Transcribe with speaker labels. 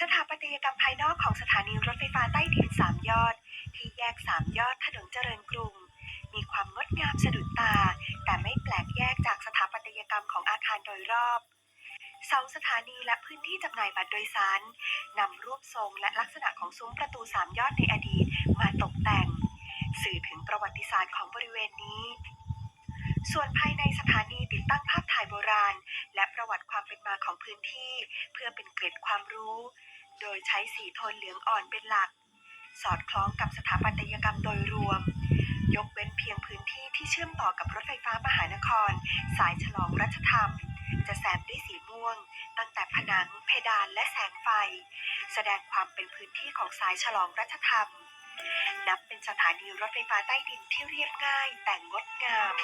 Speaker 1: สถานอกของสถานีรถไฟฟ้าใต้ดินสามยอด ที่แยกสามยอดถนนเจริญกรุง มีความงดงามสะดุดตา แต่ไม่แปลกแยกจากสถาปัตยกรรมของอาคารโดยรอบเสาสถานีและพื้นที่จำหน่ายบัตรโดยสารนำรูปทรงและลักษณะของซุ้มประตูสามยอดในอดีตมาตกแต่ง สื่อถึงประวัติศาสตร์ของบริเวณนี้ ส่วนภายในสถานีติด พื้นที่เพื่อเป็นเกร็ดความรู้ โดยใช้สีโทนเหลืองอ่อนเป็นหลัก สอดคล้องกับสถาปัตยกรรมโดยรวม ยกเว้นเพียงพื้นที่ที่เชื่อมต่อกับรถไฟฟ้ามหานคร สายฉลองรัชธรรม จะแซมด้วยสีม่วง ตั้งแต่ผนัง เพดานและแสงไฟ แสดงความเป็นพื้นที่ของสายฉลองรัชธรรม นับเป็นสถานีรถไฟฟ้าใต้ดินที่เรียบง่ายแต่งดงาม